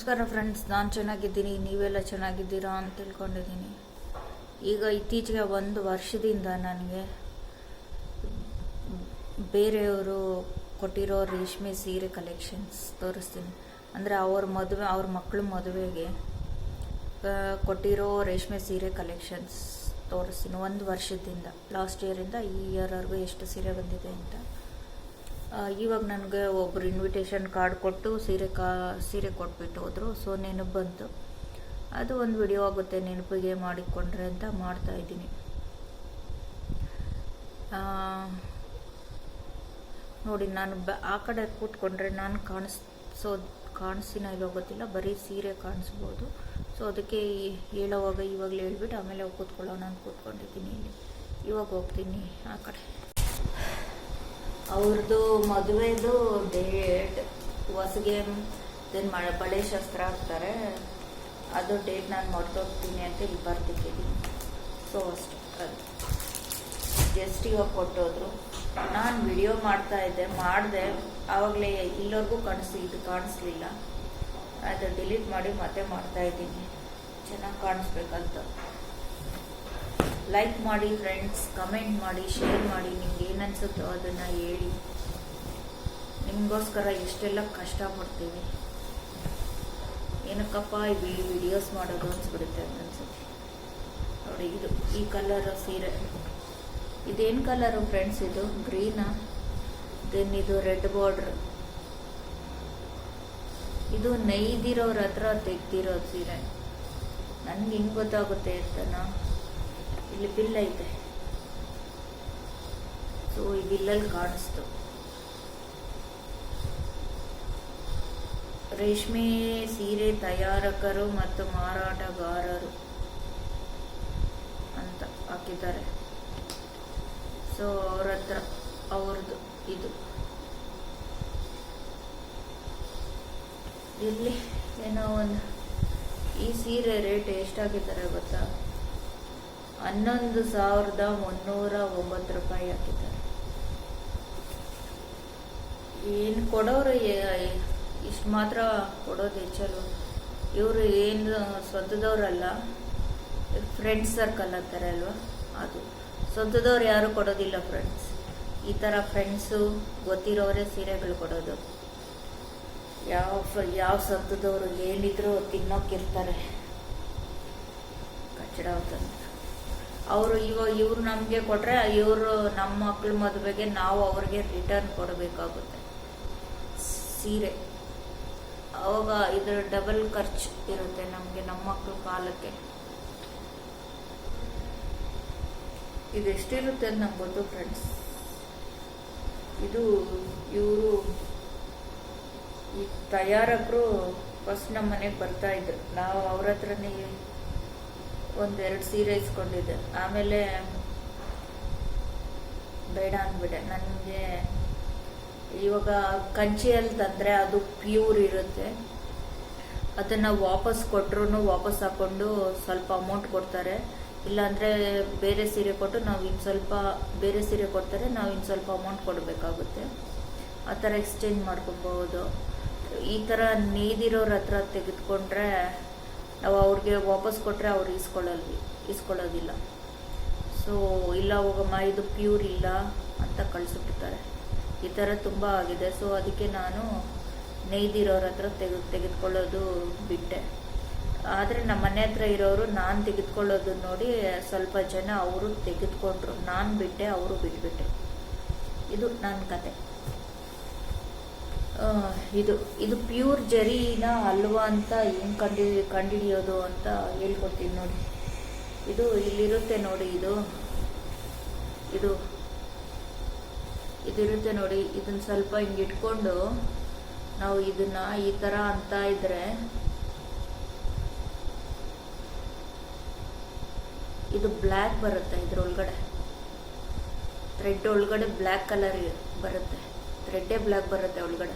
ನಮಸ್ಕಾರ ಫ್ರೆಂಡ್ಸ್ ನಾನು ಚೆನ್ನಾಗಿದ್ದೀನಿ, ನೀವೆಲ್ಲ ಚೆನ್ನಾಗಿದ್ದೀರಾ ಅಂತ ತಿಳ್ಕೊಂಡಿದ್ದೀನಿ. ಈಗ ಇತ್ತೀಚೆಗೆ ಒಂದು ವರ್ಷದಿಂದ ನನಗೆ ಬೇರೆಯವರು ಕೊಟ್ಟಿರೋ ರೇಷ್ಮೆ ಸೀರೆ ಕಲೆಕ್ಷನ್ಸ್ ತೋರಿಸ್ತೀನಿ. ಅಂದರೆ ಅವ್ರ ಮದುವೆ, ಅವ್ರ ಮಕ್ಕಳ ಮದುವೆಗೆ ಕೊಟ್ಟಿರೋ ರೇಷ್ಮೆ ಸೀರೆ ಕಲೆಕ್ಷನ್ಸ್ ತೋರಿಸ್ತೀನಿ. ಒಂದು ವರ್ಷದಿಂದ ಲಾಸ್ಟ್ ಇಯರಿಂದ ಈ ಇಯರ್ವರೆಗೂ ಎಷ್ಟು ಸೀರೆ ಬಂದಿದೆ ಅಂತ. ಇವಾಗ ನನಗೆ ಒಬ್ಬರು ಇನ್ವಿಟೇಷನ್ ಕಾರ್ಡ್ ಕೊಟ್ಟು ಸೀರೆ ಕಾ, ಸೀರೆ ಕೊಟ್ಬಿಟ್ಟು ಹೋದರು. ಸೊ ನೆನಪು ಬಂತು. ಅದು ಒಂದು ವಿಡಿಯೋ ಆಗುತ್ತೆ, ನೆನಪಿಗೆ ಮಾಡಿಕೊಂಡ್ರೆ ಅಂತ ಮಾಡ್ತಾ ಇದ್ದೀನಿ. ನೋಡಿ, ನಾನು ಬ, ಆ ಕಡೆ ಕೂತ್ಕೊಂಡ್ರೆ ನಾನು ಕಾಣಿಸೋ ಕಾಣಿಸ್ತೀನ ಇಲ್ಲೋ ಗೊತ್ತಿಲ್ಲ, ಬರೀ ಸೀರೆ ಕಾಣಿಸ್ಬೋದು. ಸೊ ಅದಕ್ಕೆ ಹೇಳೋವಾಗ ಇವಾಗಲೇ ಹೇಳ್ಬಿಟ್ಟು ಆಮೇಲೆ ಕೂತ್ಕೊಳ್ಳೋಣ ಅಂತ ಕೂತ್ಕೊಂಡಿದ್ದೀನಿ ಇಲ್ಲಿ. ಇವಾಗ ಹೋಗ್ತೀನಿ ಆ ಕಡೆ. ಅವ್ರದ್ದು ಮದುವೆದು ಡೇಟ್ ಹೊಸಗೆ ದೆನ್ ಮಳ ಬಳೆ ಶಸ್ತ್ರ ಹಾಕ್ತಾರೆ. ಅದು ಡೇಟ್ ನಾನು ಮರ್ತೋಗ್ತೀನಿ ಅಂತ ಇಲ್ಲಿ ಬರ್ತಿದ್ದೀನಿ ಸೊ ಅಷ್ಟು. ಅದು. ಜಸ್ಟ್ ಇವಾಗ ಕೊಟ್ಟೋದ್ರು. ನಾನು ವಿಡಿಯೋ ಮಾಡ್ತಾ ಇದ್ದೆ, ಮಾಡಿದೆ. ಆವಾಗಲೇ ಇಲ್ಲವರೆಗೂ ಕಾಣಿಸ್ ಇದು ಕಾಣಿಸ್ಲಿಲ್ಲ. ಅದು ಡಿಲೀಟ್ ಮಾಡಿ ಮತ್ತೆ ಮಾಡ್ತಾ ಇದ್ದೀನಿ. ಚೆನ್ನಾಗಿ ಕಾಣಿಸ್ಬೇಕಂತ. ಲೈಕ್ ಮಾಡಿ ಫ್ರೆಂಡ್ಸ್ ಕಮೆಂಟ್ ಮಾಡಿ ಶೇರ್ ಮಾಡಿ, ನಿಮ್ಗೆ ಏನನ್ಸುತ್ತೋ ಅದನ್ನು ಹೇಳಿ. ನಿಮಗೋಸ್ಕರ ಎಷ್ಟೆಲ್ಲ ಕಷ್ಟಪಡ್ತೀವಿ. ಏನಕ್ಕಪ್ಪ ಈ ವಿಡಿಯೋಸ್ ಮಾಡೋದು ಅನ್ಸ್ಬಿಡುತ್ತೆ ಅಂತ ಅನ್ಸುತ್ತೆ ನೋಡಿ ಇದು, ಈ ಕಲರ್ ಸೀರೆ. ಇದೇನು ಕಲರು ಫ್ರೆಂಡ್ಸ್ ಇದು? ಗ್ರೀನಾ ದೆನ್ ಇದು ರೆಡ್ ಬಾರ್ಡ್ರ್ ಇದು ನೈದಿರೋರ ಹತ್ರ ತೆಗ್ದಿರೋ ಸೀರೆ. ನನಗೆ ಹಿಂಗೆ ಗೊತ್ತಾಗುತ್ತೆ ಅಂತನ? ಇಲ್ಲಿ ಬಿಲ್ ಐತೆ. ಸೊ ಈ ಬಿಲ್ಲಲ್ಲಿ ಕಾಣಿಸ್ತು. ರೇಷ್ಮೆ ಸೀರೆ ತಯಾರಕರು ಮತ್ತು ಮಾರಾಟಗಾರರು ಅಂತ ಹಾಕಿದ್ದಾರೆ. ಸೊ ಅವ್ರ ಹತ್ರ ಅವ್ರದ್ದು ಇದು. ಇಲ್ಲಿ ಏನೋ ಒಂದು ಈ ಸೀರೆ ರೇಟ್ ಎಷ್ಟಾಗಿದ್ದಾರೆ ಗೊತ್ತಾ? ಹನ್ನೊಂದು ಸಾವಿರದ ಮುನ್ನೂರ ಒಂಬತ್ತು ರೂಪಾಯಿ ಹಾಕಿದ್ದಾರೆ. ಏನು ಕೊಡೋರು ಇಷ್ಟು ಮಾತ್ರ ಕೊಡೋದು ಹೆಚ್ಚಲು. ಇವರು ಏನು ಸ್ವಂತದವ್ರಲ್ಲ ಫ್ರೆಂಡ್ಸ್ ಸರ್ಕಲ್ ಅಂತಾರೆ ಅಲ್ವಾ? ಅದು. ಸ್ವಂತದವ್ರು ಯಾರು ಕೊಡೋದಿಲ್ಲ ಫ್ರೆಂಡ್ಸ್ ಈ ಥರ ಫ್ರೆಂಡ್ಸು ಗೊತ್ತಿರೋರೇ ಸೀರೆಗಳು ಕೊಡೋದು. ಯಾವ ಯಾವ ಸ್ವಂತದವರು ಏನಿದ್ರು ತಿನ್ನೋಕಿರ್ತಾರೆ ಕಚ್ಚಡ ಅಂತಂದ್ರೆ ಅವರು ಇವಾಗ ಇವ್ರು ನಮಗೆ ಕೊಟ್ಟರೆ ಇವರು ನಮ್ಮ ಮಕ್ಳ ಮದುವೆಗೆ ನಾವು ಅವ್ರಿಗೆ ರಿಟರ್ನ್ ಕೊಡಬೇಕಾಗುತ್ತೆ. ಸೀರೆ. ಅವಾಗ ಇದರ ಡಬಲ್ ಖರ್ಚು ಇರುತ್ತೆ ನಮಗೆ ನಮ್ಮ ಮಕ್ಳ ಕಾಲಕ್ಕೆ. ಇದೆಷ್ಟಿರುತ್ತೆ ಅಂತ ನಂಗೆ ಗೊತ್ತು ಫ್ರೆಂಡ್ಸ್ ಇದು ಇವರು ಈ ತಯಾರಕರು ಫಸ್ಟ್ ನಮ್ಮ ಮನೆಗೆ ಬರ್ತಾ ಇದ್ರು. ನಾವು ಅವ್ರ ಹತ್ರನೇ ಒಂದೆರಡು ಸೀರೆ ಇಸ್ಕೊಂಡಿದ್ದೆ. ಆಮೇಲೆ ಬೇಡ ಅಂದ್ಬಿಟ್ಟೆ. ನನಗೆ ಇವಾಗ ಕಂಚಿಯಲ್ಲಿ ತಂದರೆ ಅದು ಪ್ಯೂರ್ ಇರುತ್ತೆ. ಅದನ್ನು ವಾಪಸ್ ಕೊಟ್ರೂ ವಾಪಸ್ ಹಾಕೊಂಡು ಸ್ವಲ್ಪ ಅಮೌಂಟ್ ಕೊಡ್ತಾರೆ. ಇಲ್ಲಾಂದರೆ ಬೇರೆ ಸೀರೆ ಕೊಟ್ಟು ನಾವು ಇನ್ನು ಸ್ವಲ್ಪ ಬೇರೆ ಸೀರೆ ಕೊಡ್ತಾರೆ, ನಾವು ಇನ್ನು ಸ್ವಲ್ಪ ಅಮೌಂಟ್ ಕೊಡಬೇಕಾಗುತ್ತೆ. ಆ ಥರ ಎಕ್ಸ್ಚೇಂಜ್ ಮಾಡ್ಕೊಬೋದು ಈ ಥರ ನೇಯ್ದಿರೋರ ಹತ್ರ ತೆಗೆದುಕೊಂಡ್ರೆ ನಾವು ಅವ್ರಿಗೆ ವಾಪಸ್ ಕೊಟ್ಟರೆ ಅವ್ರು ಇಸ್ಕೊಳ್ಳಲ್ವಿ ಇಸ್ಕೊಳ್ಳೋದಿಲ್ಲ ಸೊ ಇಲ್ಲ, ಹೋಗಮ್ಮ, ಇದು ಪ್ಯೂರ್ ಇಲ್ಲ ಅಂತ ಕಳಿಸ್ಬಿಡ್ತಾರೆ. ಈ ಥರ ತುಂಬ ಆಗಿದೆ. ಸೊ ಅದಕ್ಕೆ ನಾನು ನೇಯ್ದಿರೋರ ಹತ್ರ ತೆಗೆ ತೆಗೆದುಕೊಳ್ಳೋದು ಬಿಟ್ಟೆ. ಆದರೆ ನಮ್ಮ ಮನೆ ಹತ್ರ ಇರೋರು ನಾನು ತೆಗೆದುಕೊಳ್ಳೋದು ನೋಡಿ ಸ್ವಲ್ಪ ಜನ ಅವರು ತೆಗೆದುಕೊಂಡ್ರು. ನಾನು ಬಿಟ್ಟೆ, ಅವರು ಬಿಟ್ಬಿಟ್ಟೆ. ಇದು ನನ್ನ ಕತೆ. ಇದು ಇದು ಪ್ಯೂರ್ ಜರಿನ ಅಲ್ವಾ ಅಂತ ಏನು ಕಂಡು ಕಂಡುಹಿಡಿಯೋದು ಅಂತ ಹೇಳ್ಕೊಡ್ತೀನಿ ನೋಡಿ. ಇದು ಇಲ್ಲಿರುತ್ತೆ ನೋಡಿ ಇದು. ಇದು, ಇದಿರುತ್ತೆ ನೋಡಿ. ಇದನ್ನ ಸ್ವಲ್ಪ ಹಿಂಗೆ ಇಟ್ಕೊಂಡು ನಾವು ಇದನ್ನ ಈ ಥರ ಅಂತ ಇದ್ರೆ ಇದು ಬ್ಲ್ಯಾಕ್ ಬರುತ್ತೆ ಇದ್ರೊಳಗಡೆ. ಥ್ರೆಡ್ ಒಳಗಡೆ ಬ್ಲ್ಯಾಕ್ ಕಲರ್ ಬರುತ್ತೆ. ಥ್ರೆಡ್ಡೇ ಬ್ಲ್ಯಾಕ್ ಬರುತ್ತೆ ಒಳಗಡೆ.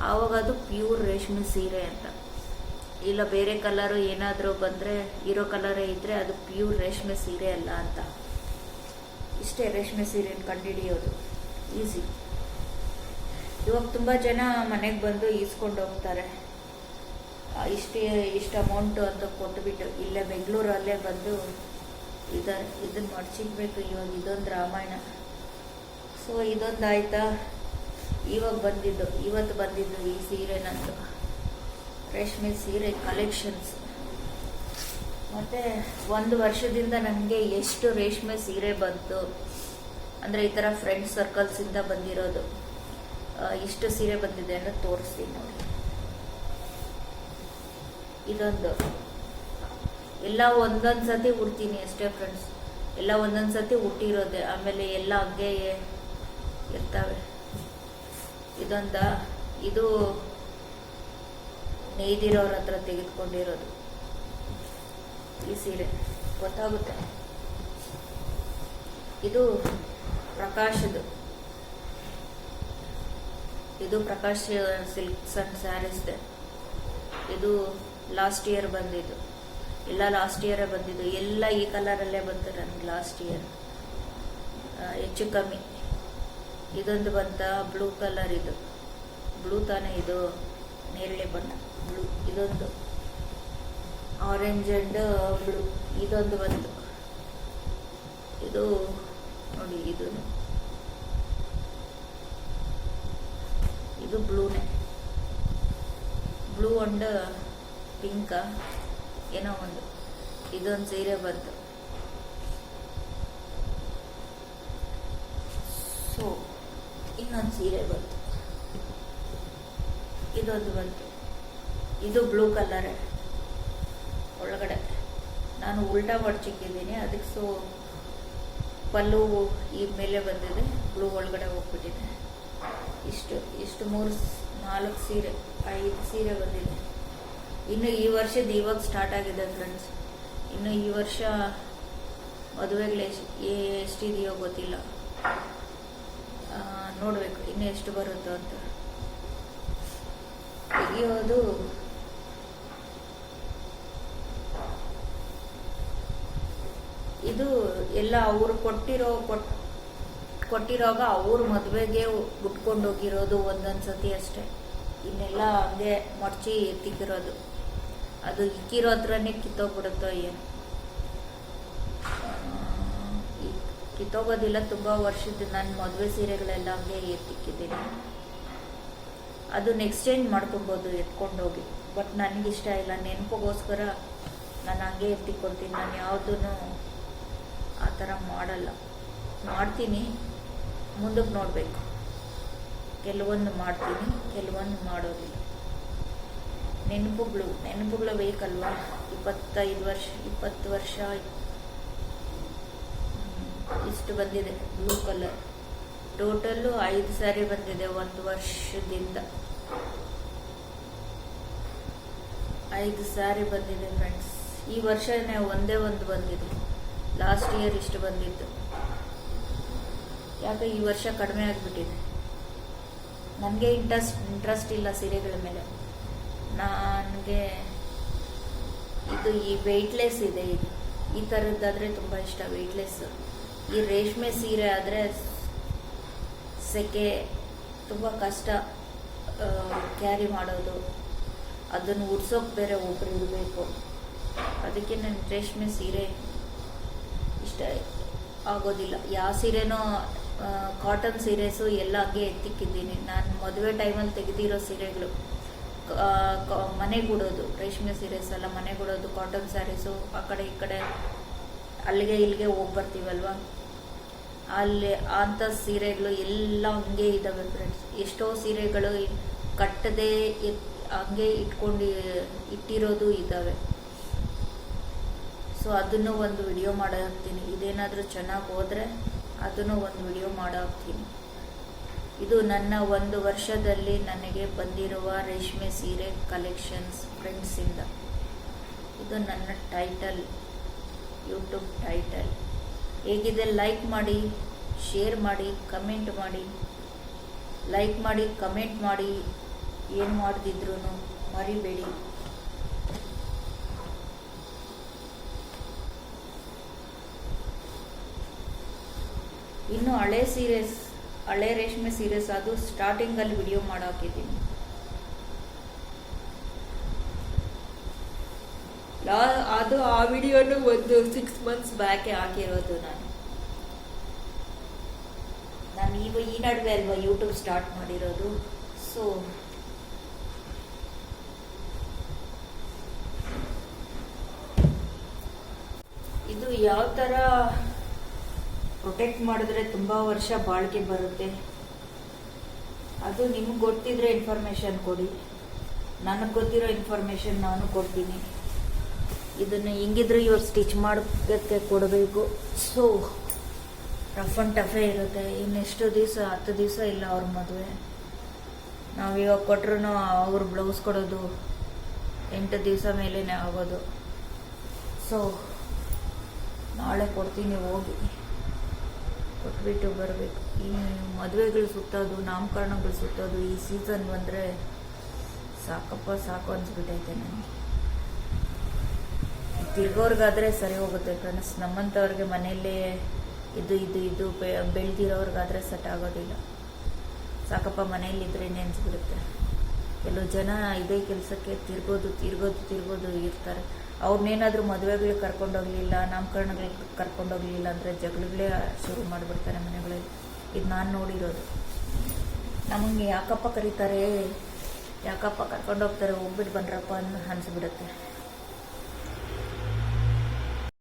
ಆವಾಗ ಅದು ಪ್ಯೂರ್ ರೇಷ್ಮೆ ಸೀರೆ ಅಂತ. ಇಲ್ಲ ಬೇರೆ ಕಲರು ಏನಾದರೂ ಬಂದರೆ, ಇರೋ ಕಲರೇ ಇದ್ದರೆ ಅದು ಪ್ಯೂರ್ ರೇಷ್ಮೆ ಸೀರೆ ಅಲ್ಲ ಅಂತ. ಇಷ್ಟೇ ರೇಷ್ಮೆ ಸೀರೆನ ಕಂಡುಹಿಡಿಯೋದು. ಈಸಿ ಇವಾಗ ತುಂಬ ಜನ ಮನೆಗೆ ಬಂದು ಈಸ್ಕೊಂಡು ಹೋಗ್ತಾರೆ. ಇಷ್ಟೇ, ಇಷ್ಟು ಅಮೌಂಟು ಅಂತ ಕೊಟ್ಬಿಟ್ಟು, ಇಲ್ಲೇ ಬೆಂಗಳೂರಲ್ಲೇ ಬಂದು ಇದ ಇದನ್ನು ಮಡ್ಚಿಡ್ಬೇಕು ಇವಾಗ ಇದೊಂದು ರಾಮಾಯಣ. ಸೊ ಇದೊಂದು ಆಯ್ತಾ? ಇವಾಗ ಬಂದಿದ್ದು, ಇವತ್ತು ಬಂದಿದ್ದು ಈ ಸೀರೆ ನಂದು. ರೇಷ್ಮೆ ಸೀರೆ ಕಲೆಕ್ಷನ್ಸ್ ಮತ್ತೆ ಒಂದು ವರ್ಷದಿಂದ ನನಗೆ ಎಷ್ಟು ರೇಷ್ಮೆ ಸೀರೆ ಬಂತು, ಅಂದರೆ ಈ ಥರ ಫ್ರೆಂಡ್ ಸರ್ಕಲ್ಸಿಂದ ಬಂದಿರೋದು ಇಷ್ಟು ಸೀರೆ ಬಂದಿದೆ ಅಂತ ತೋರಿಸ್ತೀನಿ ನೋಡಿ. ಇದೊಂದು. ಎಲ್ಲ ಒಂದೊಂದು ಸತಿ ಉಡ್ತೀನಿ ಅಷ್ಟೇ ಫ್ರೆಂಡ್ಸ್ ಎಲ್ಲ ಒಂದೊಂದು ಸತಿ ಹುಟ್ಟಿರೋದೆ ಆಮೇಲೆ ಎಲ್ಲ ಹಂಗೆ ಇರ್ತವೆ. ಇದೊಂದ, ಇದು ನೇಯ್ದಿರೋರ ಹತ್ರ ತೆಗೆದುಕೊಂಡಿರೋದು. ಈ ಸೀರೆ. ಗೊತ್ತಾಗುತ್ತೆ. ಇದು ಪ್ರಕಾಶದು. ಇದು ಪ್ರಕಾಶ್ ಸಿಲ್ಕ್ಸ್ ಅಂಡ್ ಸ್ಯಾರೀಸ್ದೆ. ಇದು ಲಾಸ್ಟ್ ಇಯರ್ ಬಂದಿದ್ದು. ಎಲ್ಲ ಲಾಸ್ಟ್ ಇಯರೇ ಬಂದಿದ್ದು. ಎಲ್ಲ ಈ ಕಲರಲ್ಲೇ ಬಂತು ನನಗೆ ಲಾಸ್ಟ್ ಇಯರ್. ಹೆಚ್ಚು ಕಮ್ಮಿ. ಇದೊಂದು ಬಂತ ಬ್ಲೂ ಕಲರ್ ಇದು. ಬ್ಲೂ ತಾನೇ ಇದು ನೇರಳೆ ಬಣ್ಣ. ಬ್ಲೂ ಇದೊಂದು ಆರೆಂಜ್ ಅಂಡ್ ಬ್ಲೂ ಇದೊಂದು ಬಂತು ಇದು ನೋಡಿ, ಇದು ಇದು ಬ್ಲೂನೇ ಬ್ಲೂ ಅಂಡ್ ಪಿಂಕ ಏನೋ ಒಂದು. ಇದೊಂದು ಸೀರೆ ಬಂತು. ಸೊ ಇನ್ನೊಂದು ಸೀರೆ ಬಂತು. ಇದೊಂದು ಬಂತು. ಇದು ಬ್ಲೂ ಕಲರೇ. ಒಳಗಡೆ ನಾನು ಉಲ್ಟಾ ಹೊಡ್ಚಿಕ್ಕಿದ್ದೀನಿ ಅದಕ್ಕೆ ಸೊ ಪಲ್ಲು ಈ ಮೇಲೆ ಬಂದಿದೆ. ಬ್ಲೂ ಒಳಗಡೆ ಹೋಗ್ಬಿಟ್ಟಿದೆ. ಇಷ್ಟು ಇಷ್ಟು ಮೂರು ನಾಲ್ಕು ಸೀರೆ, ಐದು ಸೀರೆ ಬಂದಿದೆ. ಇನ್ನು ಈ ವರ್ಷದ ಇವಾಗ ಸ್ಟಾರ್ಟ್ ಆಗಿದೆ ಫ್ರೆಂಡ್ಸ್ ಇನ್ನು ಈ ವರ್ಷ ಮದುವೆಗಳು ಎಷ್ಟು ಎಷ್ಟಿದೆಯೋ ಗೊತ್ತಿಲ್ಲ. ನೋಡ್ಬೇಕು, ಇನ್ನು ಎಷ್ಟು ಬರುತ್ತೋ ಅಂತ. ತೆಗಿಯೋದು ಇದು ಎಲ್ಲ ಅವ್ರು ಕೊಟ್ಟಿರೋ ಕೊಟ್, ಕೊಟ್ಟಿರೋಗ ಅವ್ರ ಮದುವೆಗೆ ಉಟ್ಕೊಂಡು ಹೋಗಿರೋದು ಒಂದೊಂದು ಸತಿ ಅಷ್ಟೇ. ಇನ್ನೆಲ್ಲ ಹಂಗೆ ಮಡ್ಚಿ ಎತ್ತಿಕ್ಕಿರೋದು ಅದು ಇಕ್ಕಿರೋ ಹತ್ರನೇ ಕಿತ್ತೋಗ್ಬಿಡುತ್ತೋ ಏನು ಆ, ಈ ಕಿತ್ತೋಗೋದಿಲ್ಲ, ತುಂಬ ವರ್ಷದ ನನ್ನ ಮದುವೆ ಸೀರೆಗಳೆಲ್ಲ ಹಂಗೆ ಎತ್ತಿಕ್ಕಿದ್ದೀನಿ. ಅದು ಎಕ್ಸ್ಚೇಂಜ್ ಮಾಡ್ಕೊಬೋದು, ಎತ್ಕೊಂಡೋಗಿ. ಬಟ್ ನನಗಿಷ್ಟ ಇಲ್ಲ, ನೆನಪಿಗೋಸ್ಕರ ನಾನು ಹಂಗೆ ಎತ್ತಿಕೊಳ್ತೀನಿ ನಾನು ಯಾವುದೂ ಆ ಥರ ಮಾಡಲ್ಲ. ಮಾಡ್ತೀನಿ ಮುಂದಕ್ಕೆ ನೋಡಬೇಕು. ಕೆಲವೊಂದು ಮಾಡ್ತೀನಿ, ಕೆಲವೊಂದು ಮಾಡೋದಿಲ್ಲ. ನೆನಪುಗಳು ನೆನಪುಗಳು ಬೇಕಲ್ವಾ? ಇಪ್ಪತ್ತೈದು ವರ್ಷ, ಇಪ್ಪತ್ತು ವರ್ಷ ಇಷ್ಟು ಬಂದಿದೆ ಬ್ಲೂ ಕಲರ್ ಟೋಟಲ್ಲು ಐದು ಸಾರಿ ಬಂದಿದೆ ಒಂದು ವರ್ಷದಿಂದ. ಐದು ಸಾರಿ ಬಂದಿದೆ ಫ್ರೆಂಡ್ಸ್ ಈ ವರ್ಷನೇ ಒಂದೇ ಒಂದು ಬಂದಿದೆ. ಲಾಸ್ಟ್ ಇಯರ್ ಇಷ್ಟು ಬಂದಿತ್ತು. ಯಾಕೆ ಈ ವರ್ಷ ಕಡಿಮೆ ಆಗಿಬಿಟ್ಟಿದೆ. ನನಗೆ ಇಂಟ್ರೆಸ್ಟ್ ಇಂಟ್ರೆಸ್ಟ್ ಇಲ್ಲ ಸೀರೆಗಳ ಮೇಲೆ. ನನಗೆ ಇದು ಈ ವೆಯ್ಟ್ಲೆಸ್ ಇದೆ ಇದು. ಈ ಥರದ್ದಾದರೆ ತುಂಬ ಇಷ್ಟ ವೆಯ್ಟ್ಲೆಸ್ ಈ ರೇಷ್ಮೆ ಸೀರೆ ಆದರೆ ಸೆಕೆ ತುಂಬ ಕಷ್ಟ ಕ್ಯಾರಿ ಮಾಡೋದು. ಅದನ್ನು ಉಡ್ಸೋಕೆ ಬೇರೆ ಒಬ್ಬರು ಇರಬೇಕು. ಅದಕ್ಕೆ ನನ್ನ ರೇಷ್ಮೆ ಸೀರೆ ಇಷ್ಟ ಆಗೋದಿಲ್ಲ. ಯಾವ ಸೀರೆನೋ ಕಾಟನ್ ಸೀರೆಸು ಎಲ್ಲ ಹಾಗೆ ಎತ್ತಿಕ್ಕಿದ್ದೀನಿ. ನಾನು ಮದುವೆ ಟೈಮಲ್ಲಿ ತೆಗೆದಿರೋ ಸೀರೆಗಳು ಮನೆಗೂಡೋದು ರೇಷ್ಮೆ ಸೀರೆಸ್ ಎಲ್ಲ ಮನೆಗೂಡೋದು ಕಾಟನ್ ಸ್ಯಾರೀಸು ಆ ಕಡೆ ಈ ಕಡೆ ಅಲ್ಲಿಗೆ ಇಲ್ಲಿಗೆ ಹೋಗಿ ಬರ್ತೀವಲ್ವ ಅಲ್ಲಿ ಅಂಥ ಸೀರೆಗಳು ಎಲ್ಲ ಹಂಗೆ ಇದ್ದಾವೆ ಫ್ರೆಂಡ್ಸ್ ಎಷ್ಟೋ ಸೀರೆಗಳು ಕಟ್ಟದೆ ಹಂಗೆ ಇಟ್ಕೊಂಡು ಇಟ್ಟಿರೋದು ಇದ್ದಾವೆ ಸೊ ಅದನ್ನು ಒಂದು ವಿಡಿಯೋ ಮಾಡ್ತೀನಿ ಇದೇನಾದರೂ ಚೆನ್ನಾಗಿ ಹೋದರೆ ಅದನ್ನು ಒಂದು ವಿಡಿಯೋ ಮಾಡಾಕ್ತೀನಿ. ಇದು ನನ್ನ ಒಂದು ವರ್ಷದಲ್ಲಿ ನನಗೆ ಬಂದಿರುವ ರೇಷ್ಮೆ ಸೀರೆ ಕಲೆಕ್ಷನ್ಸ್ ಫ್ರೆಂಡ್ಸಿಂದ ಇದು. ನನ್ನ ಟೈಟಲ್ ಯೂಟ್ಯೂಬ್ ಟೈಟಲ್ ಹೇಗಿದೆ ಲೈಕ್ ಮಾಡಿ ಶೇರ್ ಮಾಡಿ ಕಮೆಂಟ್ ಮಾಡಿ. ಲೈಕ್ ಮಾಡಿ ಕಮೆಂಟ್ ಮಾಡಿ. ಏನು ಮಾಡ್ತಿದ್ರು ಮರಿಬೇಡಿ. ಇನ್ನು ಹಳೆ ಸೀರೀಸ್ ಹಳೆ ರೇಷ್ಮೆ ಸೀರೀಸ್ ಅದು ಸ್ಟಾರ್ಟಿಂಗಲ್ಲಿ ವಿಡಿಯೋ ಮಾಡಾಕಿದ್ದೀನಿ. ಲಾ- ಅದು ಆ ವಿಡಿಯೋನು ಒಂದು ಸಿಕ್ಸ್ ಮಂತ್ಸ್ ಬ್ಯಾಕೆ ಹಾಕಿರೋದು ನಾನು. ನಾನು ಈಗ ಈ ನಡುವೆ ಅಲ್ವಾ ಯೂಟ್ಯೂಬ್ ಸ್ಟಾರ್ಟ್ ಮಾಡಿರೋದು? ಸೊ ಇದು ಯಾವ ಥರ ಪ್ರೊಟೆಕ್ಟ್ ಮಾಡಿದ್ರೆ ತುಂಬ ವರ್ಷ ಬಾಳಿಕೆ ಬರುತ್ತೆ? ಅದು ನಿಮ್ಗೆ ಗೊತ್ತಿದ್ರೆ ಇನ್ಫಾರ್ಮೇಷನ್ ಕೊಡಿ. ನನಗೆ ಗೊತ್ತಿರೋ ಇನ್ಫಾರ್ಮೇಷನ್ ನಾನು ಕೊಡ್ತೀನಿ. ಇದನ್ನು ಹೆಂಗಿದ್ರು ಇವಾಗ ಸ್ಟಿಚ್ ಮಾಡೋಕ್ಕೆ ಕೊಡಬೇಕು. ಸೊ ರಫ್ ಆ್ಯಂಡ್ ಟಫೇ ಇರುತ್ತೆ. ಇನ್ನೆಷ್ಟು ದಿವಸ, ಹತ್ತು ದಿವಸ ಇಲ್ಲ ಅವ್ರ ಮದುವೆ. ನಾವು ಇವಾಗ ಕೊಟ್ರು ಅವ್ರ ಬ್ಲೌಸ್ ಕೊಡೋದು, ಎಂಟು ದಿವಸ ಮೇಲೇ ಆಗೋದು. ಸೊ ನಾಳೆ ಕೊಡ್ತೀನಿ ಹೋಗಿ. ಕೊಟ್ಬಿಟ್ಟು ಬರಬೇಕು. ಈ ಮದುವೆಗಳು ಸುತ್ತೋದು, ನಾಮಕರಣಗಳು ಸುತ್ತೋದು, ಈ ಸೀಸನ್ ಬಂದರೆ ಸಾಕಪ್ಪ, ಸಾಕು ಅನ್ಸ್ಬಿಟ್ಟೈತೆ ನನಗೆ ತಿರ್ಗೋರ್ಗಾದ್ರೆ ಸರಿ ಹೋಗುತ್ತೆ ಫ್ರೆಂಡ್ಸ್ ನಮ್ಮಂಥವ್ರಿಗೆ ಮನೆಯಲ್ಲೇ ಇದು ಇದು ಇದು ಬೆಳ್ದಿರೋರ್ಗಾದ್ರೆ ಸೆಟ್ ಆಗೋದಿಲ್ಲ. ಸಾಕಪ್ಪ ಮನೆಯಲ್ಲಿದ್ದರೆ ನೆನ್ಸ್ಬಿಡುತ್ತೆ ಕೆಲವು ಜನ ಇದೇ ಕೆಲಸಕ್ಕೆ ತಿರ್ಗೋದು ತಿರ್ಗೋದು ತಿರ್ಗೋದು ಇರ್ತಾರೆ. ಅವ್ರನ್ನೇನಾದ್ರೂ ಮದುವೆಗಳಿಗೆ ಕರ್ಕೊಂಡೋಗ್ಲಿಲ್ಲ ನಾಮಕರಣಗಳಿಗೆ ಕರ್ಕೊಂಡೋಗ್ಲಿಲ್ಲ ಅಂದರೆ ಜಗಳಗಳೇ ಶುರು ಮಾಡಿಬಿಡ್ತಾರೆ ಮನೆಗಳಲ್ಲಿ. ಇದು ನಾನು ನೋಡಿರೋದು. ನಮಗೆ ಯಾಕಪ್ಪ ಕರೀತಾರೆ? ಯಾಕಪ್ಪ ಕರ್ಕೊಂಡೋಗ್ತಾರೆ ಹೋಗ್ಬಿಟ್ಟು ಬಂದ್ರಪ್ಪ ಅನ್ನ ಅನ್ಸ್ಬಿಡುತ್ತೆ.